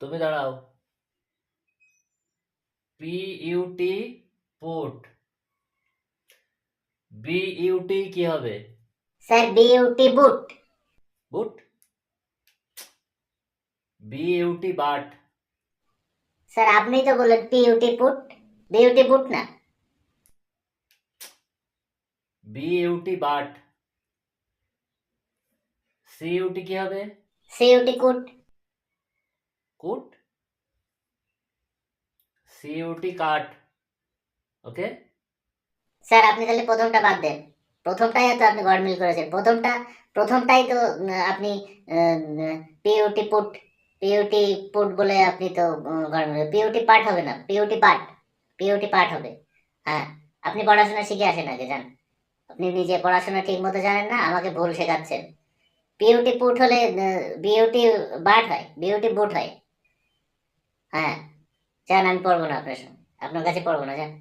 তুমি দাঁড়াও P U T put B U T কি হবে sir B U T boot boot B U T but sir আপনিই তো বললেন পিউটি পুট বিউটি বুট না B U T but C U T কি হবে সিউটি কুট কুট C U T cut okay sir, আপনি তাহলে প্রথমটা বাদ দেন। প্রথমটাই তো আপনি গড়মিল করেছেন। প্রথমটা, প্রথমটাই তো আপনি পিউটি পুট পিউটি পুট বলে আপনি তো গড়মিল পিউটি পার্ট হবে না। পিউটি পার্ট পিউটি পার্ট হবে। হ্যাঁ আপনি পড়াশোনা শিখে আসেন আগে, যান। আপনি নিজে পড়াশোনা ঠিক মতো জানেন না, আমাকে ভুল শেখাচ্ছেন। পিউটি পুট হলে বিউটি বাট হয় বিউটি বুট হয়। হ্যাঁ যান আমি পড়ব না আপনার সঙ্গে আপনার কাছে পড়ব না যান